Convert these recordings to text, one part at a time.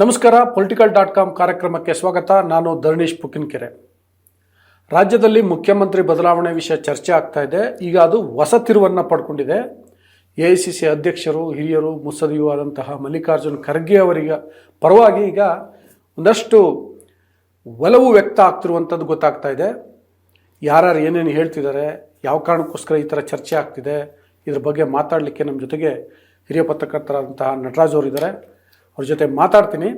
ನಮಸ್ಕಾರ political dot com ಕಾರ್ಯಕ್ರಮಕ್ಕೆ ಸ್ವಾಗತ. ನಾನು ಧರಣೀಶ್ ಪುಕಿನ್ಕೆರೆ ರಾಜ್ಯದಲ್ಲಿ ಮುಖ್ಯಮಂತ್ರಿ ಬದಲಾವಣೆ ವಿಷಯ ಚರ್ಚೆ ಆಗ್ತಾ ಇದೆ. ಈಗ ಅದು ಹೊಸ ತಿರುವನ್ನು ಪಡ್ಕೊಂಡಿದೆ. ಎ ಐ ಸಿ ಸಿ ಅಧ್ಯಕ್ಷರು, ಹಿರಿಯರು ಮುತ್ಸದಿಯೂ ಆದಂತಹ ಮಲ್ಲಿಕಾರ್ಜುನ್ ಖರ್ಗೆ ಅವರಿಗೆ ಪರವಾಗಿ ಈಗ ಒಂದಷ್ಟು ಒಲವು ವ್ಯಕ್ತ ಆಗ್ತಿರುವಂಥದ್ದು ಗೊತ್ತಾಗ್ತಾ ಇದೆ. ಯಾರ್ಯಾರು ಏನೇನು ಹೇಳ್ತಿದ್ದಾರೆ, ಯಾವ ಕಾರಣಕ್ಕೋಸ್ಕರ ಈ ಥರ ಚರ್ಚೆ ಆಗ್ತಿದೆ, ಇದ್ರ ಬಗ್ಗೆ ಮಾತಾಡಲಿಕ್ಕೆ ನಮ್ಮ ಜೊತೆಗೆ ಹಿರಿಯ ಪತ್ರಕರ್ತರಾದಂತಹ ನಟರಾಜ್ ಅವರು ಇದ್ದಾರೆ ಅವ್ರ ಜೊತೆ ಮಾತಾಡ್ತೀನಿ.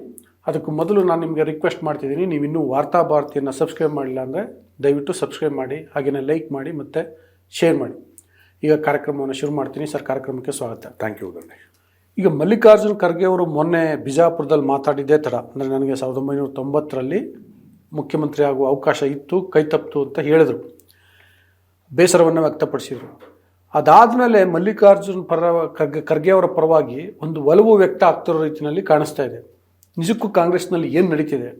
ಅದಕ್ಕೂ ಮೊದಲು ನಾನು ನಿಮಗೆ ರಿಕ್ವೆಸ್ಟ್ ಮಾಡ್ತಿದ್ದೀನಿ. ನೀವು ಇನ್ನೂ ವಾರ್ತಾ ಭಾರತಿಯನ್ನು ಸಬ್ಸ್ಕ್ರೈಬ್ ಮಾಡಿಲ್ಲ ಅಂದರೆ ದಯವಿಟ್ಟು ಸಬ್ಸ್ಕ್ರೈಬ್ ಮಾಡಿ ಹಾಗೆಯೇ ಲೈಕ್ ಮಾಡಿ ಮತ್ತು ಶೇರ್ ಮಾಡಿ. ಈಗ ಕಾರ್ಯಕ್ರಮವನ್ನು ಶುರು ಮಾಡ್ತೀನಿ. ಸರ್ ಕಾರ್ಯಕ್ರಮಕ್ಕೆ ಸ್ವಾಗತ. ಥ್ಯಾಂಕ್ ಯು ಧರಣೇಶ್ ಈಗ ಮಲ್ಲಿಕಾರ್ಜುನ್ ಖರ್ಗೆ ಅವರು ಮೊನ್ನೆ ಬಿಜಾಪುರದಲ್ಲಿ ಮಾತಾಡಿದ್ದೇ ಥರ. ಅಂದರೆ ನನಗೆ ಸಾವಿರದ ಒಂಬೈನೂರ ತೊಂಬತ್ತರಲ್ಲಿ ಮುಖ್ಯಮಂತ್ರಿ ಆಗುವ ಅವಕಾಶ ಇತ್ತು ಕೈ ತಪ್ಪಿತು ಅಂತ ಹೇಳಿದರು. ಬೇಸರವನ್ನು ವ್ಯಕ್ತಪಡಿಸಿದರು. ಅದಾದಮೇಲೆ ಮಲ್ಲಿಕಾರ್ಜುನ್ ಪರ ಖರ್ಗೆ ಖರ್ಗೆ ಅವರ ಪರವಾಗಿ ಒಂದು ಒಲವು ವ್ಯಕ್ತ ಆಗ್ತಿರೋ ರೀತಿಯಲ್ಲಿ ಕಾಣಿಸ್ತಾ ಇದೆ. ನಿಜಕ್ಕೂ ಕಾಂಗ್ರೆಸ್ನಲ್ಲಿ ಏನು ನಡೀತಿದೆ?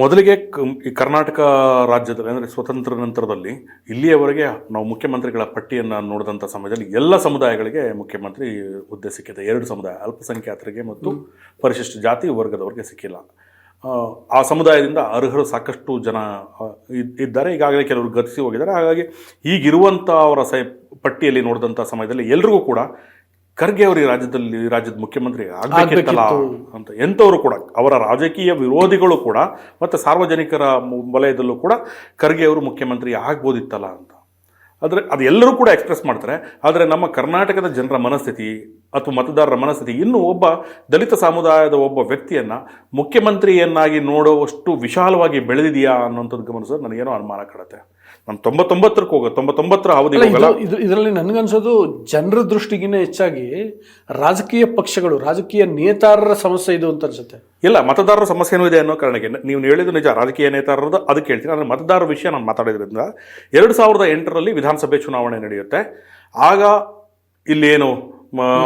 ಮೊದಲಿಗೆ ಈ ಕರ್ನಾಟಕ ರಾಜ್ಯದಲ್ಲಿ ಅಂದರೆ ಸ್ವತಂತ್ರ ನಂತರದಲ್ಲಿ ಇಲ್ಲಿಯವರೆಗೆ ನಾವು ಮುಖ್ಯಮಂತ್ರಿಗಳ ಪಟ್ಟಿಯನ್ನು ನೋಡಿದಂಥ ಸಮಯದಲ್ಲಿ ಎಲ್ಲ ಸಮುದಾಯಗಳಿಗೆ ಮುಖ್ಯಮಂತ್ರಿ ಹುದ್ದೆ ಸಿಕ್ಕಿದೆ. ಎರಡು ಸಮುದಾಯ ಅಲ್ಪಸಂಖ್ಯಾತರಿಗೆ ಮತ್ತು ಪರಿಶಿಷ್ಟ ಜಾತಿ ವರ್ಗದವರಿಗೆ ಸಿಕ್ಕಿಲ್ಲ. ಆ, ಆ ಸಮುದಾಯದಿಂದ ಅರ್ಹರು ಸಾಕಷ್ಟು ಜನ ಇದ್ದಾರೆ. ಈಗಾಗಲೇ ಕೆಲವರು ಗತಿಸಿ ಹೋಗಿದ್ದಾರೆ. ಹಾಗಾಗಿ ಈಗಿರುವಂಥ ಅವರ ಸೈ ಪಟ್ಟಿಯಲ್ಲಿ ನೋಡಿದಂಥ ಸಮಯದಲ್ಲಿ ಎಲ್ರಿಗೂ ಕೂಡ ಖರ್ಗೆ ಅವರು ಈ ರಾಜ್ಯದಲ್ಲಿ ರಾಜ್ಯದ ಮುಖ್ಯಮಂತ್ರಿ ಆಗಬೇಕಿತ್ತಲ್ಲ ಅಂತ ಎಂಥವರು ಕೂಡ ಅವರ ರಾಜಕೀಯ ವಿರೋಧಿಗಳು ಕೂಡ ಮತ್ತು ಸಾರ್ವಜನಿಕರ ವಲಯದಲ್ಲೂ ಕೂಡ ಖರ್ಗೆ ಅವರು ಮುಖ್ಯಮಂತ್ರಿ ಆಗ್ಬೋದಿತ್ತಲ್ಲ ಅಂತ. ಆದರೆ ಅದು ಎಲ್ಲರೂ ಕೂಡ ಎಕ್ಸ್ಪ್ರೆಸ್ ಮಾಡ್ತಾರೆ. ಆದರೆ ನಮ್ಮ ಕರ್ನಾಟಕದ ಜನರ ಮನಸ್ಥಿತಿ ಅಥವಾ ಮತದಾರರ ಮನಸ್ಥಿತಿ ಇನ್ನೂ ಒಬ್ಬ ದಲಿತ ಸಮುದಾಯದ ಒಬ್ಬ ವ್ಯಕ್ತಿಯನ್ನು ಮುಖ್ಯಮಂತ್ರಿಯನ್ನಾಗಿ ನೋಡುವಷ್ಟು ವಿಶಾಲವಾಗಿ ಬೆಳೆದಿದೆಯಾ ಅನ್ನೋಂಥದ್ದು ಗಮನಿಸೋದು ನನಗೇನೋ ಅನುಮಾನ ಕಾಡುತ್ತೆ. ನಾನು ತೊಂಬತ್ತೊಂಬತ್ತರಕ್ಕೆ ಹೋಗ ತೊಂಬತ್ತೊಂಬತ್ತರ ಅವಧಿ ಹೋಗಲ್ಲ. ಇದು ಇದು ಇದರಲ್ಲಿ ನನಗನ್ಸೋದು ಜನರ ದೃಷ್ಟಿಗಿಂತ ಹೆಚ್ಚಾಗಿ ರಾಜಕೀಯ ಪಕ್ಷಗಳು ರಾಜಕೀಯ ನೇತಾರರ ಸಮಸ್ಯೆ ಇದು ಅಂತ ಅನ್ಸುತ್ತೆ. ಇಲ್ಲ ಮತದಾರರ ಸಮಸ್ಯೆನೂ ಇದೆ ಅನ್ನೋ ಕಾರಣಕ್ಕೆ. ನೀವು ಹೇಳಿದ್ದು ನಿಜ ರಾಜಕೀಯ ನೇತಾರರದ್ದು ಅದಕ್ಕೆ ಹೇಳ್ತೀನಿ ಆದರೆ ಮತದಾರರ ವಿಷಯ ನಾನು ಮಾತಾಡೋದ್ರಿಂದ ಎರಡು ಸಾವಿರದ ಎಂಟರಲ್ಲಿ ವಿಧಾನಸಭೆ ಚುನಾವಣೆ ನಡೆಯುತ್ತೆ. ಆಗ ಇಲ್ಲೇನು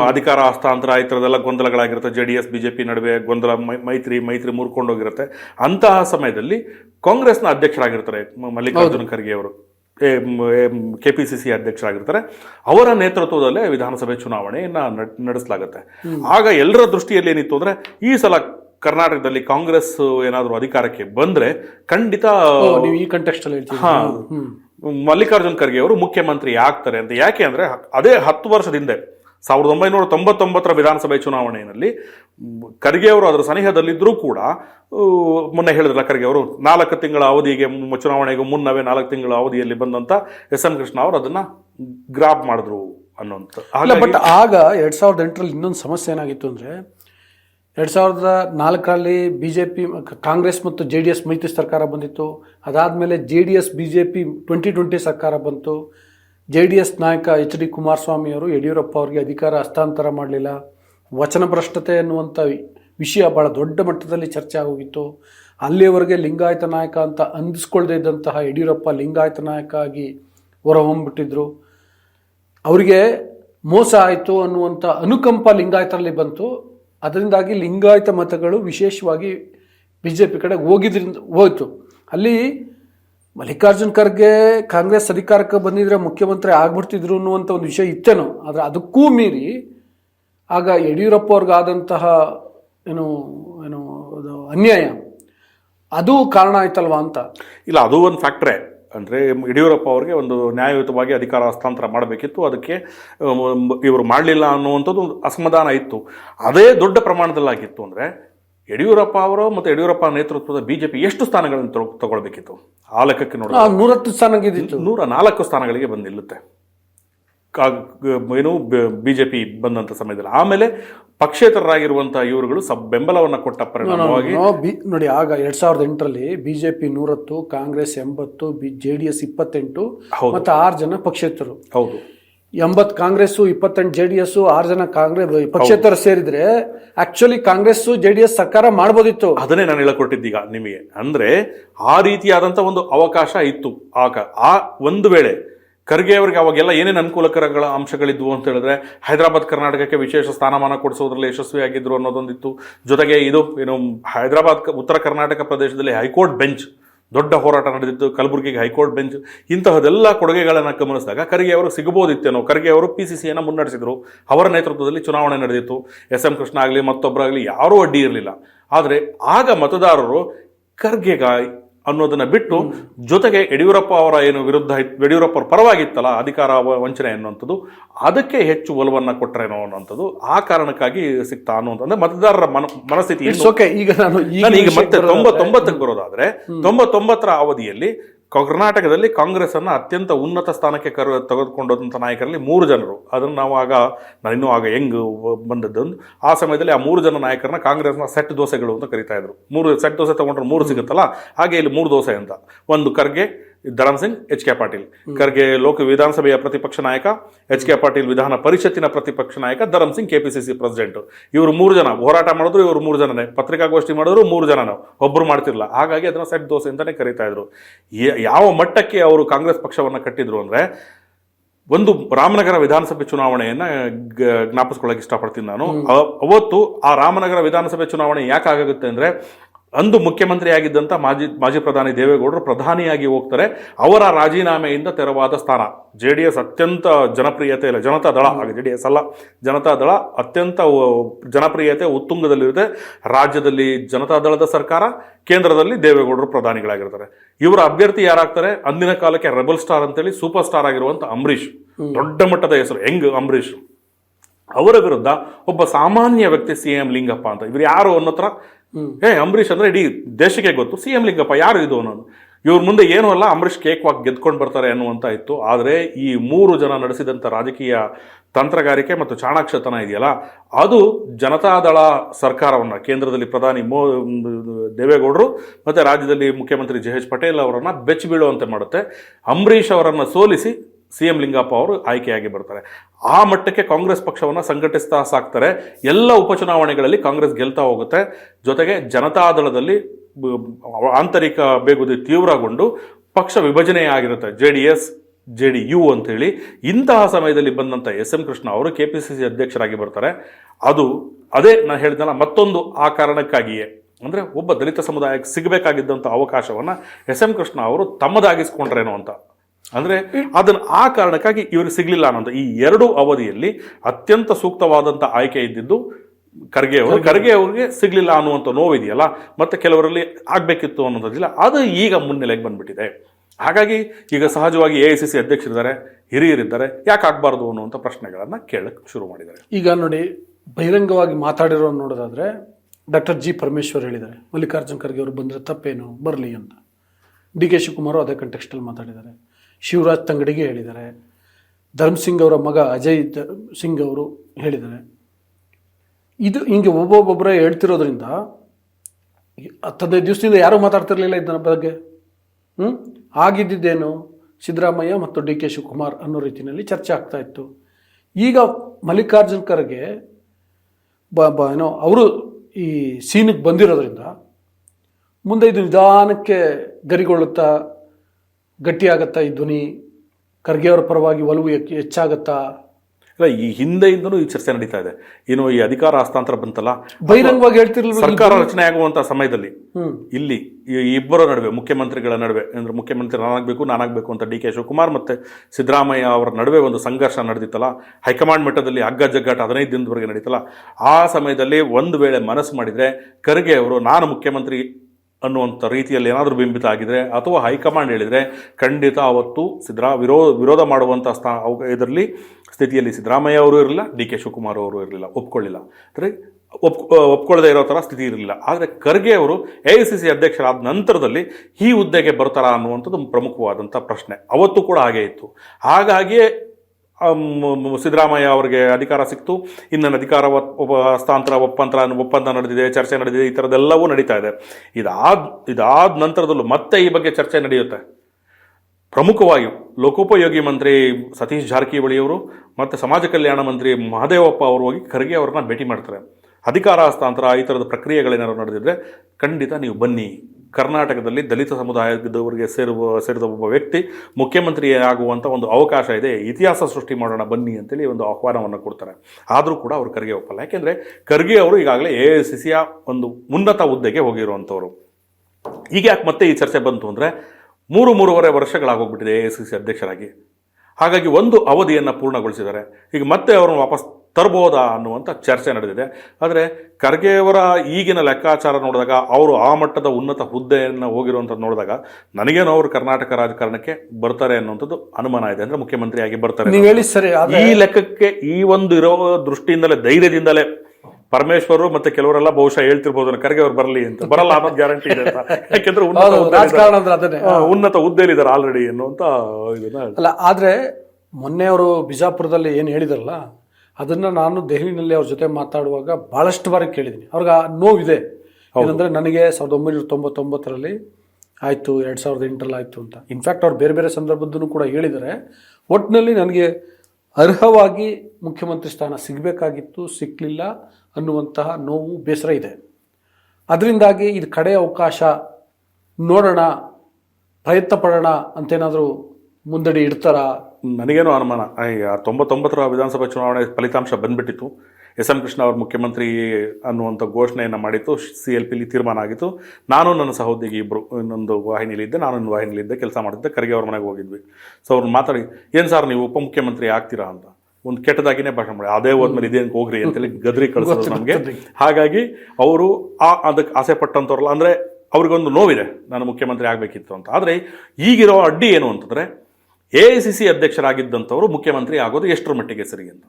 ಅಧಿಕಾರ ಹಸ್ತಾಂತರ ಈ ಥರದ್ದೆಲ್ಲ ಗೊಂದಲಗಳಾಗಿರುತ್ತೆ. J D S B J P ನಡುವೆ ಗೊಂದಲ ಮೈ- ಮೈತ್ರಿ ಮೈತ್ರಿ ಮುರ್ಕೊಂಡೋಗಿರುತ್ತೆ ಅಂತಹ ಸಮಯದಲ್ಲಿ ಕಾಂಗ್ರೆಸ್ನ ಅಧ್ಯಕ್ಷರಾಗಿರ್ತಾರೆ ಮಲ್ಲಿಕಾರ್ಜುನ ಖರ್ಗೆ ಅವರು. ಕೆ ಪಿ ಸಿ ಸಿ ಅಧ್ಯಕ್ಷರಾಗಿರ್ತಾರೆ. ಅವರ ನೇತೃತ್ವದಲ್ಲೇ ವಿಧಾನಸಭೆ ಚುನಾವಣೆಯನ್ನು ನಡ್- ನಡೆಸಲಾಗುತ್ತೆ. ಆಗ ಎಲ್ಲರ ದೃಷ್ಟಿಯಲ್ಲಿ ಏನಿತ್ತು ಅಂದ್ರೆ ಈ ಸಲ ಕರ್ನಾಟಕದಲ್ಲಿ ಕಾಂಗ್ರೆಸ್ ಏನಾದರೂ ಅಧಿಕಾರಕ್ಕೆ ಬಂದ್ರೆ ಖಂಡಿತ ನೀವು ಈ ಕಂಟೆಕ್ಸ್ಟ್ ಅಲ್ಲಿ ಹೇಳ್ತೀರಿ. ಹಾ, ಮಲ್ಲಿಕಾರ್ಜುನ್ ಖರ್ಗೆ ಅವರು ಮುಖ್ಯಮಂತ್ರಿ ಆಗ್ತಾರೆ ಅಂತ. ಯಾಕೆ ಅಂದ್ರೆ ಅದೇ ಹತ್ತು ವರ್ಷದ ಹಿಂದೆ ಸಾವಿರದ ಒಂಬೈನೂರ ತೊಂಬತ್ತೊಂಬತ್ತರ ವಿಧಾನಸಭೆ ಚುನಾವಣೆಯಲ್ಲಿ ಖರ್ಗೆಯವರು ಖರ್ಗೆ ಅವರು ಅದರ ಸನಿಹದಲ್ಲಿದ್ದರೂ ಕೂಡ ಮೊನ್ನೆ ಹೇಳಿದ್ರಲ್ಲ ಖರ್ಗೆ ಅವರು ನಾಲ್ಕು ತಿಂಗಳ ಅವಧಿಗೆ ಚುನಾವಣೆಗೂ ಮುನ್ನವೇ ನಾಲ್ಕು ತಿಂಗಳ ಅವಧಿಯಲ್ಲಿ ಬಂದಂಥ ಎಸ್ ಎಂ ಕೃಷ್ಣ ಅವರು ಅದನ್ನು ಗ್ರಾಪ್ ಮಾಡಿದ್ರು ಅನ್ನೋಂಥ ಬಟ್ ಆಗ ಎರಡು ಸಾವಿರದ ಎಂಟರಲ್ಲಿ ಇನ್ನೊಂದು ಸಮಸ್ಯೆ ಏನಾಗಿತ್ತು ಅಂದ್ರೆ ಎರಡು ಸಾವಿರದ ನಾಲ್ಕರಲ್ಲಿ ಬಿ ಜೆ ಪಿ ಕಾಂಗ್ರೆಸ್ ಮತ್ತು ಜೆ ಡಿ ಎಸ್ ಮೈತ್ರಿ ಸರ್ಕಾರ ಬಂದಿತ್ತು. ಅದಾದಮೇಲೆ J D S B J P twenty twenty ಸರ್ಕಾರ ಬಂತು. ಜೆ ಡಿ ಎಸ್ ನಾಯಕ ಎಚ್ ಡಿ ಕುಮಾರಸ್ವಾಮಿ ಅವರು ಯಡಿಯೂರಪ್ಪ ಅವರಿಗೆ ಅಧಿಕಾರ ಹಸ್ತಾಂತರ ಮಾಡಲಿಲ್ಲ. ವಚನಭ್ರಷ್ಟತೆ ಎನ್ನುವಂಥ ವಿಷಯ ಭಾಳ ದೊಡ್ಡ ಮಟ್ಟದಲ್ಲಿ ಚರ್ಚೆ ಆಗೋಗಿತ್ತು. ಅಲ್ಲಿಯವರೆಗೆ ಲಿಂಗಾಯತ ನಾಯಕ ಅಂತ ಅಂದಿಸ್ಕೊಳ್ದೇ ಇದ್ದಂತಹ ಯಡಿಯೂರಪ್ಪ ಲಿಂಗಾಯತ ನಾಯಕ ಆಗಿ ಹೊರಹೊಮ್ಮಿಬಿಟ್ಟಿದ್ರು. ಅವರಿಗೆ ಮೋಸ ಆಯಿತು ಅನ್ನುವಂಥ ಅನುಕಂಪ ಲಿಂಗಾಯತರಲ್ಲಿ ಬಂತು. ಅದರಿಂದಾಗಿ ಲಿಂಗಾಯತ ಮತಗಳು ವಿಶೇಷವಾಗಿ ಬಿ ಜೆ ಪಿ ಕಡೆ ಹೋಗಿದ್ರಿಂದ ಹೋಯಿತು. ಅಲ್ಲಿ ಮಲ್ಲಿಕಾರ್ಜುನ್ ಖರ್ಗೆ ಕಾಂಗ್ರೆಸ್ ಅಧಿಕಾರಕ್ಕೆ ಬಂದಿದ್ರೆ ಮುಖ್ಯಮಂತ್ರಿ ಆಗ್ಬಿಡ್ತಿದ್ರು ಅನ್ನುವಂಥ ಒಂದು ವಿಷಯ ಇತ್ತೇನೋ. ಆದರೆ ಅದಕ್ಕೂ ಮೀರಿ ಆಗ ಯಡಿಯೂರಪ್ಪ ಅವ್ರಿಗಾದಂತಹ ಏನು ಏನು ಅನ್ಯಾಯ, ಅದು ಕಾರಣ ಆಯ್ತಲ್ವಾ ಅಂತ? ಇಲ್ಲ, ಅದು ಒಂದು ಫ್ಯಾಕ್ಟ್ರೇ ಅಂದರೆ ಯಡಿಯೂರಪ್ಪ ಅವರಿಗೆ ಒಂದು ನ್ಯಾಯಯುತವಾಗಿ ಅಧಿಕಾರ ಹಸ್ತಾಂತರ ಮಾಡಬೇಕಿತ್ತು. ಅದಕ್ಕೆ ಇವರು ಮಾಡಲಿಲ್ಲ ಅನ್ನುವಂಥದ್ದು ಒಂದು ಅಸಮಾಧಾನ ಇತ್ತು. ಅದೇ ದೊಡ್ಡ ಪ್ರಮಾಣದಲ್ಲಾಗಿತ್ತು ಅಂದರೆ ಯಡಿಯೂರಪ್ಪ ಅವರು ಮತ್ತು ಯಡಿಯೂರಪ್ಪ ನೇತೃತ್ವದ ಬಿಜೆಪಿ ಎಷ್ಟು ಸ್ಥಾನಗಳನ್ನು ತಗೊ- ತಗೊಳ್ಬೇಕಿತ್ತು? ಆ ಲೆಕ್ಕಕ್ಕೆ ನೋಡಿ ನೂರತ್ತು ಸ್ಥಾನ ನೂರ ನಾಲ್ಕು ಸ್ಥಾನಗಳಿಗೆ ಬಂದು ನಿಲ್ಲುತ್ತೆ ಕಾ- ಏನು ಬಿ ಜೆ ಪಿ ಬಂದಂಥ ಸಮಯದಲ್ಲಿ. ಆಮೇಲೆ ಪಕ್ಷೇತರರಾಗಿರುವಂಥ ಇವರುಗಳು ಸಬ್ ಬೆಂಬಲವನ್ನು ಕೊಟ್ಟ ಪರಿಣಾಮವಾಗಿ ನೋಡಿ ಆಗ ಎರಡ್ ಸಾವಿರದ ಎಂಟರಲ್ಲಿ ಬಿಜೆಪಿ ನೂರತ್ತು ಕಾಂಗ್ರೆಸ್ ಎಂಬತ್ತು ಬಿ ಜೆ ಡಿ ಎಸ್ ಇಪ್ಪತ್ತೆಂಟು. ಮತ್ತು ಆರು ಜನ ಪಕ್ಷೇತರರು ಹೌದು. ಎಂಬತ್ತು ಕಾಂಗ್ರೆಸ್ಸು ಇಪ್ಪತ್ತೆಂಟು ಜೆ ಡಿ ಎಸ್ ಆರು ಜನ ಕಾಂಗ್ರೆಸ್ ಪಕ್ಷೇತರ ಸೇರಿದ್ರೆ actually Congress J D S ಸರ್ಕಾರ ಮಾಡ್ಬೋದಿತ್ತು. ಅದನ್ನೇ ನಾನು ಹೇಳಿಕೊಟ್ಟಿದ್ದೀಗ ನಿಮಗೆ. ಅಂದ್ರೆ ಆ ರೀತಿಯಾದಂಥ ಒಂದು ಅವಕಾಶ ಇತ್ತು. ಆಗ ಆ ಒಂದು ವೇಳೆ ಖರ್ಗೆ ಅವರಿಗೆ ಅವಾಗೆಲ್ಲ ಏನೇನು ಅನುಕೂಲಕರಗಳ ಅಂಶಗಳಿದ್ವು ಅಂತ ಹೇಳಿದ್ರೆ ಹೈದರಾಬಾದ್ ಕರ್ನಾಟಕಕ್ಕೆ ವಿಶೇಷ ಸ್ಥಾನಮಾನ ಕೊಡಿಸೋದ್ರಲ್ಲಿ ಯಶಸ್ವಿಯಾಗಿದ್ರು ಅನ್ನೋದೊಂದಿತ್ತು. ಜೊತೆಗೆ ಇದು ಏನು ಹೈದರಾಬಾದ್ ಉತ್ತರ ಕರ್ನಾಟಕ ಪ್ರದೇಶದಲ್ಲಿ ಹೈಕೋರ್ಟ್ ಬೆಂಚ್ ದೊಡ್ಡ ಹೋರಾಟ ನಡೆದಿತ್ತು ಕಲಬುರಗಿಗೆ ಹೈಕೋರ್ಟ್ ಬೆಂಚ್. ಇಂತಹದೆಲ್ಲ ಕೊಡುಗೆಗಳನ್ನು ಗಮನಿಸಿದಾಗ ಖರ್ಗೆ ಅವರು ಸಿಗಬಹುದಿತ್ತೇನೋ, ಖರ್ಗೆ ಅವರು ಪಿ ಸಿ ಸಿಯನ್ನು ಮುನ್ನಡೆಸಿದರು. ಅವರ ನೇತೃತ್ವದಲ್ಲಿ ಚುನಾವಣೆ ನಡೆದಿತ್ತು. ಎಸ್ ಎಂ ಕೃಷ್ಣ ಆಗಲಿ ಮತ್ತೊಬ್ಬರಾಗಲಿ ಯಾರೂ ಅಡ್ಡಿ ಇರಲಿಲ್ಲ. ಆದರೆ ಆಗ ಮತದಾರರು ಖರ್ಗೆಗ ಅನ್ನೋದನ್ನ ಬಿಟ್ಟು ಜೊತೆಗೆ ಯಡಿಯೂರಪ್ಪ ಅವರ ಏನು ವಿರುದ್ಧ ಯಡಿಯೂರಪ್ಪ ಅವ್ರ ಪರವಾಗಿತ್ತಲ್ಲ ಅಧಿಕಾರ ವಂಚನೆ ಅನ್ನುವಂಥದ್ದು ಅದಕ್ಕೆ ಹೆಚ್ಚು ಒಲವನ್ನ ಕೊಟ್ಟರೇನೋ ಅನ್ನುವಂಥದ್ದು ಆ ಕಾರಣಕ್ಕಾಗಿ ಸಿಗ್ತಾ ಅನ್ನುವಂಥ ಅಂದ್ರೆ ಮತದಾರರ ಮನ ಮನಸ್ಥಿತಿ ಈಗ ನಾನು ಈಗ ಮತ್ತೆ ತೊಂಬತ್ತೊಂಬತ್ತಕ್ಕೆ ಬರೋದಾದ್ರೆ ತೊಂಬತ್ತೊಂಬತ್ತರ ಅವಧಿಯಲ್ಲಿ ಕರ್ನಾಟಕದಲ್ಲಿ ಕಾಂಗ್ರೆಸ್ ಅನ್ನ ಅತ್ಯಂತ ಉನ್ನತ ಸ್ಥಾನಕ್ಕೆ ಕರು ತೆಗೆದುಕೊಂಡಂಥ ನಾಯಕರಲ್ಲಿ ಮೂರು ಜನರು. ಅದನ್ನು ನಾವು ಆಗ, ನಾನು ಇನ್ನೂ ಆಗ ಹೆಂಗ್ ಬಂದದ್ದು ಆ ಸಮಯದಲ್ಲಿ ಆ ಮೂರು ಜನ ನಾಯಕರನ್ನ ಕಾಂಗ್ರೆಸ್ನ ಸೆಟ್ ದೋಸೆಗಳು ಅಂತ ಕರಿತಾ ಇದ್ರು. ಮೂರು ಸೆಟ್ ದೋಸೆ ತಗೊಂಡ್ರೆ ಮೂರು ಸಿಗುತ್ತಲ್ಲ? ಹಾಗೆ ಇಲ್ಲಿ ಮೂರು ದೋಸೆ ಅಂತ. ಒಂದು ಖರ್ಗೆ ಧರಮ್ ಸಿಂಗ್ ಎಚ್ ಕೆ ಪಾಟೀಲ್ ಖರ್ಗೆ ಲೋಕ ವಿಧಾನಸಭೆಯ ಪ್ರತಿಪಕ್ಷ ನಾಯಕ ಎಚ್ ಕೆ ಪಾಟೀಲ್ ವಿಧಾನ ಪರಿಷತ್ತಿನ ಪ್ರತಿಪಕ್ಷ ನಾಯಕ ಧರಮ್ ಸಿಂಗ್ ಕೆಪಿಸಿಸಿ ಪ್ರೆಸಿಡೆಂಟ್ ಇವರು ಮೂರು ಜನ ಹೋರಾಟ ಮಾಡಿದ್ರು ಇವರು ಮೂರು ಜನನೇ. ಪತ್ರಿಕಾಗೋಷ್ಠಿ ಮಾಡಿದ್ರು ಮೂರು ಜನ ನಾವು ಒಬ್ಬರು ಮಾಡ್ತಿರಲ್ಲ ಹಾಗಾಗಿ ಅದನ್ನ ಸೆಟ್ ದೋಸೆ ಅಂತಲೇ ಕರೀತಾ ಇದ್ರು. ಯಾವ ಮಟ್ಟಕ್ಕೆ ಅವರು ಕಾಂಗ್ರೆಸ್ ಪಕ್ಷವನ್ನ ಕಟ್ಟಿದ್ರು ಅಂದರೆ ಒಂದು ರಾಮನಗರ ವಿಧಾನಸಭೆ ಚುನಾವಣೆಯನ್ನ ಜ್ಞಾಪಿಸ್ಕೊಳ್ಳೋಕೆ ಇಷ್ಟಪಡ್ತೀನಿ ನಾನು. ಅವತ್ತು ಆ ರಾಮನಗರ ವಿಧಾನಸಭೆ ಚುನಾವಣೆ ಯಾಕಾಗುತ್ತೆ ಅಂದ್ರೆ ಅಂದು ಮುಖ್ಯಮಂತ್ರಿಯಾಗಿದ್ದಂಥ ಮಾಜಿ ಮಾಜಿ ಪ್ರಧಾನಿ ದೇವೇಗೌಡರು ಪ್ರಧಾನಿಯಾಗಿ ಹೋಗ್ತಾರೆ. ಅವರ ರಾಜೀನಾಮೆಯಿಂದ ತೆರವಾದ ಸ್ಥಾನ. ಜೆ ಡಿ ಎಸ್ ಅತ್ಯಂತ ಜನಪ್ರಿಯತೆ ಇಲ್ಲ. ಜನತಾ ದಳ ಆಗ ಜೆ ಡಿ ಎಸ್ ಅಲ್ಲ. ಜನತಾ ದಳ ಅತ್ಯಂತ ಜನಪ್ರಿಯತೆ ಉತ್ತುಂಗದಲ್ಲಿರುತ್ತೆ. ರಾಜ್ಯದಲ್ಲಿ ಜನತಾ ದಳದ ಸರ್ಕಾರ ಕೇಂದ್ರದಲ್ಲಿ ದೇವೇಗೌಡರು ಪ್ರಧಾನಿಗಳಾಗಿರ್ತಾರೆ. ಇವರ ಅಭ್ಯರ್ಥಿ ಯಾರಾಗ್ತಾರೆ? ಅಂದಿನ ಕಾಲಕ್ಕೆ ರೆಬಲ್ ಸ್ಟಾರ್ ಅಂತೇಳಿ ಸೂಪರ್ ಸ್ಟಾರ್ ಆಗಿರುವಂಥ ಅಂಬರೀಷ್. ದೊಡ್ಡ ಮಟ್ಟದ ಹೆಸರು ಹೆಂಗ್ ಅಂಬರೀಷ್. ಅವರ ವಿರುದ್ಧ ಒಬ್ಬ ಸಾಮಾನ್ಯ ವ್ಯಕ್ತಿ ಸಿ ಎಂ ಲಿಂಗಪ್ಪ ಅಂತ. ಇವ್ರು ಯಾರು ಅನ್ನೋತ್ರ ಏ, ಅಂಬರೀಷ್ ಅಂದ್ರೆ ಇಡೀ ದೇಶಕ್ಕೆ ಗೊತ್ತು. ಸಿ ಎಂ ಲಿಂಗಪ್ಪ, ಯಾರು ಇದು ಅನ್ನೋದು? ಇವ್ರ ಮುಂದೆ ಏನೂ ಅಲ್ಲ, ಅಂಬರೀಷ್ ಕೇಕ್ ವಾಕ್ ಗೆದ್ಕೊಂಡು ಬರ್ತಾರೆ ಅನ್ನುವಂತ ಇತ್ತು. ಆದರೆ ಈ ಮೂರು ಜನ ನಡೆಸಿದಂಥ ರಾಜಕೀಯ ತಂತ್ರಗಾರಿಕೆ ಮತ್ತು ಚಾಣಾಕ್ಷತನ ಇದೆಯಲ್ಲ, ಅದು ಜನತಾದಳ ಸರ್ಕಾರವನ್ನ, ಕೇಂದ್ರದಲ್ಲಿ ಪ್ರಧಾನಿ ಮೋ, ದೇವೇಗೌಡರು ಮತ್ತೆ ರಾಜ್ಯದಲ್ಲಿ ಮುಖ್ಯಮಂತ್ರಿ ಜೆ ಎಚ್ ಪಟೇಲ್ ಅವರನ್ನು ಬೆಚ್ಚಿ ಬೀಳುವಂತೆ ಮಾಡುತ್ತೆ. ಅಂಬರೀಷ್ ಅವರನ್ನು ಸೋಲಿಸಿ ಸಿ ಎಂ ಲಿಂಗಪ್ಪ ಅವರು ಆಯ್ಕೆಯಾಗಿ ಬರ್ತಾರೆ ಆ ಮಟ್ಟಕ್ಕೆ ಕಾಂಗ್ರೆಸ್ ಪಕ್ಷವನ್ನು ಸಂಘಟಿಸ್ತಾ ಸಾಕ್ತಾರೆ. ಎಲ್ಲ ಉಪಚುನಾವಣೆಗಳಲ್ಲಿ ಕಾಂಗ್ರೆಸ್ ಗೆಲ್ತಾ ಹೋಗುತ್ತೆ. ಜೊತೆಗೆ ಜನತಾದಳದಲ್ಲಿ ಆಂತರಿಕ ಬೇಗುದಿ ತೀವ್ರಗೊಂಡು ಪಕ್ಷ ವಿಭಜನೆ ಆಗಿರುತ್ತೆ. J D S, J D U ಅಂತೇಳಿ ಇಂತಹ ಸಮಯದಲ್ಲಿ ಬಂದಂಥ ಎಸ್ ಎಂ ಕೃಷ್ಣ ಅವರು ಕೆ ಪಿ ಸಿ ಸಿ ಅಧ್ಯಕ್ಷರಾಗಿ ಬರ್ತಾರೆ. ಅದು ಅದೇ ನಾನು ಹೇಳಿದ್ನಲ್ಲ, ಮತ್ತೊಂದು ಆ ಕಾರಣಕ್ಕಾಗಿಯೇ. ಅಂದರೆ ಒಬ್ಬ ದಲಿತ ಸಮುದಾಯಕ್ಕೆ ಸಿಗಬೇಕಾಗಿದ್ದಂಥ ಅವಕಾಶವನ್ನು ಎಸ್ ಎಂ ಕೃಷ್ಣ ಅವರು ತಮ್ಮದಾಗಿಸ್ಕೊಂಡ್ರೇನೋ ಅಂತ. ಅಂದ್ರೆ ಅದನ್ನ ಆ ಕಾರಣಕ್ಕಾಗಿ ಇವರಿಗೆ ಸಿಗಲಿಲ್ಲ ಅನ್ನೋದು. ಈ ಎರಡು ಅವಧಿಯಲ್ಲಿ ಅತ್ಯಂತ ಸೂಕ್ತವಾದಂಥ ಆಯ್ಕೆ ಇದ್ದಿದ್ದು ಖರ್ಗೆ ಅವರು. ಖರ್ಗೆ. ಅವರಿಗೆ ಸಿಗಲಿಲ್ಲ ಅನ್ನುವಂಥ ನೋವಿದೆಯಲ್ಲ ಮತ್ತೆ ಕೆಲವರಲ್ಲಿ ಆಗಬೇಕಿತ್ತು ಅನ್ನೋದಿಲ್ಲ ಅದು ಈಗ ಮುನ್ನೆಲೆಗೆ ಬಂದ್ಬಿಟ್ಟಿದೆ. ಹಾಗಾಗಿ ಈಗ ಸಹಜವಾಗಿ ಎ ಐ ಸಿ ಸಿ ಅಧ್ಯಕ್ಷರಿದ್ದಾರೆ ಹಿರಿಯರಿದ್ದಾರೆ ಯಾಕೆ ಆಗಬಾರ್ದು ಅನ್ನುವಂಥ ಪ್ರಶ್ನೆಗಳನ್ನು ಕೇಳಕ್ ಶುರು ಮಾಡಿದ್ದಾರೆ. ಈಗ ನೋಡಿ ಬಹಿರಂಗವಾಗಿ ಮಾತಾಡಿರೋ ನೋಡೋದಾದ್ರೆ ಡಾಕ್ಟರ್ ಜಿ ಪರಮೇಶ್ವರ್ ಹೇಳಿದ್ದಾರೆ. ಮಲ್ಲಿಕಾರ್ಜುನ್ ಖರ್ಗೆ ಅವರು ಬಂದರೆ ತಪ್ಪೇನು ಬರಲಿ ಅಂತ. ಡಿ ಕೆ ಶಿವಕುಮಾರ್ ಅದೇ ಕಂಟೆಕ್ಸ್ಟಲ್ಲಿ ಮಾತಾಡಿದ್ದಾರೆ. ಶಿವರಾಜ್ ತಂಗಡಿಗೆ ಹೇಳಿದ್ದಾರೆ. ಧರ್ಮ್ ಸಿಂಗ್ ಅವರ ಮಗ ಅಜಯ್ ಸಿಂಗ್ ಅವರು ಹೇಳಿದ್ದಾರೆ. ಇದು ಹಿಂಗೆ ಒಬ್ಬೊಬ್ಬೊಬ್ಬರೇ ಹೇಳ್ತಿರೋದ್ರಿಂದ ಹತ್ತದ ದಿವಸದಿಂದ ಯಾರೂ ಮಾತಾಡ್ತಿರಲಿಲ್ಲ ಇದನ್ನ ಬಗ್ಗೆ. ಹ್ಞೂ ಆಗಿದ್ದಿದ್ದೇನು ಸಿದ್ದರಾಮಯ್ಯ ಮತ್ತು ಡಿ ಕೆ ಶಿವಕುಮಾರ್ ಅನ್ನೋ ರೀತಿಯಲ್ಲಿ ಚರ್ಚೆ ಆಗ್ತಾ ಇತ್ತು. ಈಗ ಮಲ್ಲಿಕಾರ್ಜುನ್ ಖರ್ಗೆ ಬ ಬ ಏನೋ ಅವರು ಈ ಸೀನಿಗೆ ಬಂದಿರೋದ್ರಿಂದ ಮುಂದೆ ಇದು ನಿಧಾನಕ್ಕೆ ಗರಿಗೊಳ್ಳುತ್ತಾ ಗಟ್ಟಿಯಾಗತ್ತಾ ಈ ಧ್ವನಿ? ಖರ್ಗೆ ಅವರ ಪರವಾಗಿ ಒಲವು ಹೆಚ್ಚ್- ಹೆಚ್ಚಾಗತ್ತಾ? ಇಲ್ಲ ಈ ಹಿಂದೆಯಿಂದನೂ ಈ ಚರ್ಚೆ ನಡೀತಾ ಇದೆ. ಏನು ಈ ಅಧಿಕಾರ ಹಸ್ತಾಂತರ ಬಂತಲ್ಲ? ಬಹಿರಂಗವಾಗಿ ಹೇಳ್ತಿರ್ಲಿಲ್ಲ ಸರ್ಕಾರ ರಚನೆ ಆಗುವಂತ ಸಮಯದಲ್ಲಿ ಇಲ್ಲಿ ಈ ಇಬ್ಬರ ನಡುವೆ ಮುಖ್ಯಮಂತ್ರಿಗಳ ನಡುವೆ ಅಂದ್ರೆ ಮುಖ್ಯಮಂತ್ರಿ ನಾನಾಗಬೇಕು ನಾನಾಗಬೇಕು ಅಂತ ಡಿ ಕೆ ಶಿವಕುಮಾರ್ ಮತ್ತೆ ಸಿದ್ದರಾಮಯ್ಯ ಅವರ ನಡುವೆ ಒಂದು ಸಂಘರ್ಷ ನಡೆದಿತ್ತಲ್ಲ ಹೈಕಮಾಂಡ್ ಮಟ್ಟದಲ್ಲಿ ಹಗ್ಗ ಜಗ್ಗಾಟ ಹದಿನೈದು ದಿನದವರೆಗೆ ನಡೀತಲ್ಲ ಆ ಸಮಯದಲ್ಲಿ ಒಂದು ವೇಳೆ ಮನಸ್ಸು ಮಾಡಿದ್ರೆ ಖರ್ಗೆ ಅವರು ನಾನು ಮುಖ್ಯಮಂತ್ರಿ ಅನ್ನುವಂಥ ರೀತಿಯಲ್ಲಿ ಏನಾದರೂ ಬಿಂಬಿತ ಆಗಿದ್ರೆ ಅಥವಾ ಹೈಕಮಾಂಡ್ ಹೇಳಿದರೆ ಖಂಡಿತ ಅವತ್ತು ಸಿದ್ದರಾ ವಿರೋಧ ವಿರೋಧ ಮಾಡುವಂಥ ಸ್ಥಾ, ಅವ- ಇದರಲ್ಲಿ ಸ್ಥಿತಿಯಲ್ಲಿ ಸಿದ್ದರಾಮಯ್ಯ ಅವರು ಇರಲಿಲ್ಲ, ಡಿ ಕೆ ಶಿವಕುಮಾರ್ ಅವರು ಇರಲಿಲ್ಲ, ಒಪ್ಕೊಳ್ಳಿಲ್ಲ. ಅಂದರೆ ಒಪ್ ಒಪ್ಕೊಳ್ಳದೆ ಇರೋ ಥರ ಸ್ಥಿತಿ ಇರಲಿಲ್ಲ. ಆದರೆ ಖರ್ಗೆ ಅವರು ಎ ಐ ಸಿ ಸಿ ಅಧ್ಯಕ್ಷರಾದ ನಂತರದಲ್ಲಿ ಈ ಹುದ್ದೆಗೆ ಬರ್ತಾರಾ ಅನ್ನುವಂಥದ್ದು ಪ್ರಮುಖವಾದಂಥ ಪ್ರಶ್ನೆ. ಅವತ್ತು ಕೂಡ ಹಾಗೆ ಇತ್ತು. ಹಾಗಾಗಿಯೇ ಸಿದ್ದರಾಮಯ್ಯ ಅವರಿಗೆ ಅಧಿಕಾರ ಸಿಕ್ತು. ಇನ್ನೊಂದು ಅಧಿಕಾರ ಹಸ್ತಾಂತರ ಒಪ್ಪಂತರ, ಒಪ್ಪಂದ ನಡೆದಿದೆ, ಚರ್ಚೆ ನಡೆದಿದೆ, ಈ ಥರದ್ದೆಲ್ಲವೂ ನಡೀತಾ ಇದೆ. ಇದಾದ ಇದಾದ ನಂತರದಲ್ಲೂ ಮತ್ತೆ ಈ ಬಗ್ಗೆ ಚರ್ಚೆ ನಡೆಯುತ್ತೆ. ಪ್ರಮುಖವಾಗಿ ಲೋಕೋಪಯೋಗಿ ಮಂತ್ರಿ ಸತೀಶ್ ಜಾರಕಿಹೊಳಿ ಅವರು ಮತ್ತು ಸಮಾಜ ಕಲ್ಯಾಣ ಮಂತ್ರಿ ಮಹದೇವಪ್ಪ ಅವರು ಹೋಗಿ ಖರ್ಗೆ ಅವ್ರನ್ನ ಭೇಟಿ ಮಾಡ್ತಾರೆ. ಅಧಿಕಾರ ಹಸ್ತಾಂತರ ಈ ಥರದ ಪ್ರಕ್ರಿಯೆಗಳೇನಾದ್ರು ನಡೆದಿದ್ರೆ ಖಂಡಿತ ನೀವು ಬನ್ನಿ. ಕರ್ನಾಟಕದಲ್ಲಿ ದಲಿತ ಸಮುದಾಯದವರಿಗೆ ಸೇರುವ, ಸೇರಿದ ಒಬ್ಬ ವ್ಯಕ್ತಿ ಮುಖ್ಯಮಂತ್ರಿ ಆಗುವಂಥ ಒಂದು ಅವಕಾಶ ಇದೆ, ಇತಿಹಾಸ ಸೃಷ್ಟಿ ಮಾಡೋಣ, ಬನ್ನಿ ಅಂತೇಳಿ ಒಂದು ಆಹ್ವಾನವನ್ನು ಕೊಡ್ತಾರೆ. ಆದರೂ ಕೂಡ ಅವರು ಖರ್ಗೆ ಒಪ್ಪಲ್ಲ. ಯಾಕೆಂದರೆ ಖರ್ಗೆ ಅವರು ಈಗಾಗಲೇ ಎ ಸಿ ಸಿಯ ಒಂದು ಉನ್ನತ ಹುದ್ದೆಗೆ ಹೋಗಿರುವಂಥವ್ರು ಈಗ ಯಾಕೆ ಮತ್ತೆ ಈ ಚರ್ಚೆ ಬಂತು ಅಂದರೆ ಮೂರು, ಮೂರುವರೆ ವರ್ಷಗಳಾಗೋಗ್ಬಿಟ್ಟಿದೆ ಎ ಸಿ ಸಿ ಅಧ್ಯಕ್ಷರಾಗಿ. ಹಾಗಾಗಿ ಒಂದು ಅವಧಿಯನ್ನು ಪೂರ್ಣಗೊಳಿಸಿದ್ದಾರೆ. ಈಗ ಮತ್ತೆ ಅವರನ್ನು ವಾಪಸ್ ತರ್ಬೋದಾ ಅನ್ನುವಂಥ ಚರ್ಚೆ ನಡೆದಿದೆ. ಆದರೆ ಖರ್ಗೆಯವರ ಈಗಿನ ಲೆಕ್ಕಾಚಾರ ನೋಡಿದಾಗ ಅವರು ಆ ಮಟ್ಟದ ಉನ್ನತ ಹುದ್ದೆಯನ್ನು ಹೋಗಿರುವಂಥದ್ದು ನೋಡಿದಾಗ ನನಗೇನೋ ಅವರು ಕರ್ನಾಟಕ ರಾಜಕಾರಣಕ್ಕೆ ಬರ್ತಾರೆ ಅನ್ನುವಂಥದ್ದು ಅನುಮಾನ ಇದೆ. ಅಂದರೆ ಮುಖ್ಯಮಂತ್ರಿಯಾಗಿ ಬರ್ತಾರೆ ನೀವು ಹೇಳಿ ಸರಿ ಈ ಲೆಕ್ಕಕ್ಕೆ ಈ ಒಂದು ಇರೋ ದೃಷ್ಟಿಯಿಂದಲೇ ಧೈರ್ಯದಿಂದಲೇ ಪರಮೇಶ್ವರು ಮತ್ತೆ ಕೆಲವರೆಲ್ಲ ಬಹುಶಃ ಹೇಳ್ತಿರ್ಬೋದು ಖರ್ಗೆ ಅವ್ರು ಬರಲಿ ಅಂತ. ಬರಲ್ಲ ಅನ್ನೋದು ಗ್ಯಾರಂಟಿ ಇದೆ ಅಂತ. ಯಾಕೆಂದ್ರೆ ಉನ್ನತ ಹುದ್ದೆ ಹುದ್ದೆಲಿದ್ದಾರೆ. ರಾಜಕಾರಣ ಅಂದ್ರೆ ಅದನ್ನೇ. ಆ, ಉನ್ನತ ಹುದ್ದೆಲಿದ್ದಾರೆ ಆಲ್ರೆಡಿ ಅನ್ನುವಂತ ಇದನ್ನ ಅಲ್ಲ ಆದ್ರೆ ಮೊನ್ನೆ ಅವರು ಬಿಜಾಪುರದಲ್ಲಿ ಏನು ಹೇಳಿದಾರಲ್ಲ ಅದನ್ನು ನಾನು ದೆಹಲಿನಲ್ಲಿ ಅವ್ರ ಜೊತೆ ಮಾತಾಡುವಾಗ ಭಾಳಷ್ಟು ಬಾರಿ ಕೇಳಿದ್ದೀನಿ. ಅವ್ರಿಗೆ ಆ ನೋವಿದೆ. ಏನಂದರೆ ನನಗೆ ಸಾವಿರದ ಒಂಬೈನೂರ ತೊಂಬತ್ತೊಂಬತ್ತರಲ್ಲಿ ಆಯಿತು ಎರಡು ಸಾವಿರದ ಎಂಟರಲ್ಲಿ ಆಯಿತು ಅಂತ. ಇನ್ಫ್ಯಾಕ್ಟ್ ಅವ್ರು ಬೇರೆ ಬೇರೆ ಸಂದರ್ಭದಲ್ಲೂ ಕೂಡ ಹೇಳಿದರೆ ಒಟ್ಟಿನಲ್ಲಿ ನನಗೆ ಅರ್ಹವಾಗಿ ಮುಖ್ಯಮಂತ್ರಿ ಸ್ಥಾನ ಸಿಗಬೇಕಾಗಿತ್ತು ಸಿಕ್ಕಲಿಲ್ಲ ಅನ್ನುವಂತಹ ನೋವು ಬೇಸರ ಇದೆ. ಅದರಿಂದಾಗಿ ಇದು ಕಡೆಯ ಅವಕಾಶ ನೋಡೋಣ ಪ್ರಯತ್ನ ಪಡೋಣ ಅಂತೇನಾದರೂ ಮುಂದಡಿ ಇಡ್ತಾರಾ? ನನಗೇನೋ ಅನುಮಾನ. ಈಗ ತೊಂಬತ್ತೊಂಬತ್ತರ ವಿಧಾನಸಭಾ ಚುನಾವಣೆ ಫಲಿತಾಂಶ ಬಂದ್ಬಿಟ್ಟಿತ್ತು. ಎಸ್ ಎಂ ಕೃಷ್ಣ ಅವರು ಮುಖ್ಯಮಂತ್ರಿ ಅನ್ನುವಂಥ ಘೋಷಣೆಯನ್ನು ಮಾಡಿತ್ತು. ಸಿ ಎಲ್ ಪಿಲಿ ತೀರ್ಮಾನ ಆಗಿತ್ತು. ನಾನು ನನ್ನ ಸಹೋದ್ಯೋಗಿ ಇಬ್ಬರು ಇನ್ನೊಂದು ವಾಹಿನಿಲಿದ್ದೆ ನಾನು ಒಂದು ವಾಹಿನಿಯಲ್ಲಿದ್ದೆ ಕೆಲಸ ಮಾಡ್ತಿದ್ದೆ ಖರ್ಗೆ ಅವ್ರ ಮನೆಗೆ ಹೋಗಿದ್ವಿ. ಸೊ ಅವ್ರನ್ನ ಮಾತಾಡಿ ಏನು ಸರ್ ನೀವು ಉಪಮುಖ್ಯಮಂತ್ರಿ ಆಗ್ತೀರಾ ಅಂತ? ಒಂದು ಕೆಟ್ಟದಾಗಿನೇ ಭಾಷಣ ಮಾಡಿ ಅದೇ ಹೋದ್ಮೇಲೆ ಇದೇನು ಹೋಗ್ರಿ ಅಂತೇಳಿ ಗದ್ರಿ ಕಳಿಸೋದು ನಮಗೆ. ಹಾಗಾಗಿ ಅವರು ಆ ಅದಕ್ಕೆ ಆಸೆ ಪಟ್ಟಂಥವ್ರಲ್ಲ ಅಂದರೆ ಅವ್ರಿಗೊಂದು ನೋವಿದೆ ನಾನು ಮುಖ್ಯಮಂತ್ರಿ ಆಗಬೇಕಿತ್ತು ಅಂತ. ಆದರೆ ಈಗಿರೋ ಅಡ್ಡಿ ಏನು ಅಂತಂದರೆ ಎ ಐ ಸಿ ಸಿ ಅಧ್ಯಕ್ಷರಾಗಿದ್ದಂಥವರು ಮುಖ್ಯಮಂತ್ರಿ ಆಗೋದು ಎಷ್ಟರ ಮಟ್ಟಿಗೆ ಸರಿ ಅಂತ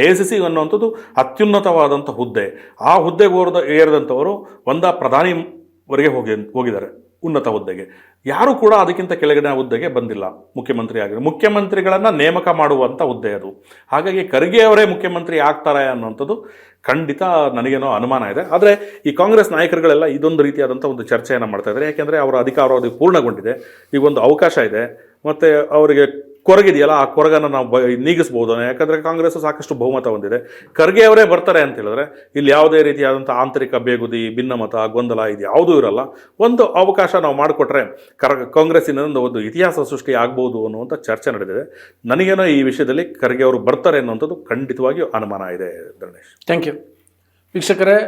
ಎ ಐ ಸಿ ಸಿ ಅನ್ನುವಂಥದ್ದು ಅತ್ಯುನ್ನತವಾದಂಥ ಹುದ್ದೆ. ಆ ಹುದ್ದೆಗೆ ಓರ್ದ, ಏರಿದಂಥವರು ಒಂದ ಪ್ರಧಾನಿವರೆಗೆ ಹೋಗಿ, ಹೋಗಿದ್ದಾರೆ ಉನ್ನತ ಹುದ್ದೆಗೆ. ಯಾರು ಕೂಡ ಅದಕ್ಕಿಂತ ಕೆಳಗಿನ ಹುದ್ದೆಗೆ ಬಂದಿಲ್ಲ ಮುಖ್ಯಮಂತ್ರಿ ಆಗಿದೆ ಮುಖ್ಯಮಂತ್ರಿಗಳನ್ನು ನೇಮಕ ಮಾಡುವಂಥ ಹುದ್ದೆ ಅದು. ಹಾಗಾಗಿ ಖರ್ಗೆ ಅವರೇ ಮುಖ್ಯಮಂತ್ರಿ ಆಗ್ತಾರೆ ಅನ್ನುವಂಥದ್ದು ಖಂಡಿತ ನನಗೇನೋ ಅನುಮಾನ ಇದೆ. ಆದರೆ ಈ ಕಾಂಗ್ರೆಸ್ ನಾಯಕರುಗಳೆಲ್ಲ ಇದೊಂದು ರೀತಿಯಾದಂಥ ಒಂದು ಚರ್ಚೆಯನ್ನು ಮಾಡ್ತಾ ಇದ್ದಾರೆ. ಯಾಕೆಂದರೆ ಅವರ ಅಧಿಕಾರಾವಧಿ ಪೂರ್ಣಗೊಂಡಿದೆ. ಈಗ ಒಂದು ಅವಕಾಶ ಇದೆ. ಮತ್ತು ಅವರಿಗೆ ಕೊರಗಿದೆಯಲ್ಲ, ಆ ಕೊರಗನ್ನು ನಾವು ಬ, ನೀಗಿಸ್ಬೋದು ಯಾಕಂದರೆ ಕಾಂಗ್ರೆಸ್ ಸಾಕಷ್ಟು ಬಹುಮತ ಹೊಂದಿದೆ. ಖರ್ಗೆ ಅವರೇ ಬರ್ತಾರೆ ಅಂತ ಹೇಳಿದ್ರೆ, ಇಲ್ಲಿ ಯಾವುದೇ ರೀತಿಯಾದಂಥ ಆಂತರಿಕ ಬೇಗುದಿ, ಭಿನ್ನಮತ, ಗೊಂದಲ ಇದು ಯಾವುದೂ ಇರಲ್ಲ. ಒಂದು ಅವಕಾಶ ನಾವು ಮಾಡಿಕೊಟ್ರೆ ಕರ್, ಕಾಂಗ್ರೆಸ್ಸಿನ ಒಂದು ಇತಿಹಾಸ ಸೃಷ್ಟಿ ಆಗ್ಬೋದು ಅನ್ನುವಂಥ ಚರ್ಚೆ ನಡೆದಿದೆ. ನನಗೇನೋ ಈ ವಿಷಯದಲ್ಲಿ ಖರ್ಗೆ ಅವರು ಬರ್ತಾರೆ ಅನ್ನುವಂಥದ್ದು ಖಂಡಿತವಾಗಿಯೂ ಅನುಮಾನ ಇದೆ ಧರಣೇಶ್ ಥ್ಯಾಂಕ್ ಯು ವೀಕ್ಷಕರೇ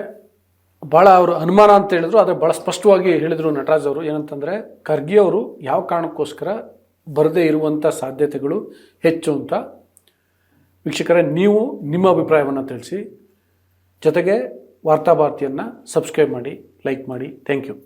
ಭಾಳ ಅವರು ಅನುಮಾನ ಅಂತ ಹೇಳಿದ್ರು, ಆದರೆ ಭಾಳ ಸ್ಪಷ್ಟವಾಗಿ ಹೇಳಿದರು ನಟರಾಜ್ ಅವರು ಏನಂತಂದರೆ, ಖರ್ಗೆ ಅವರು ಯಾವ ಕಾರಣಕ್ಕೋಸ್ಕರ ಬರದೇ ಇರುವಂಥ ಸಾಧ್ಯತೆಗಳು ಹೆಚ್ಚು ಅಂತ. ವೀಕ್ಷಕರೇ, ನೀವು ನಿಮ್ಮ ಅಭಿಪ್ರಾಯವನ್ನು ತಿಳಿಸಿ. ಜೊತೆಗೆ ವಾರ್ತಾಭಾರತಿಯನ್ನು ಸಬ್ಸ್ಕ್ರೈಬ್ ಮಾಡಿ ಲೈಕ್ ಮಾಡಿ. Thank you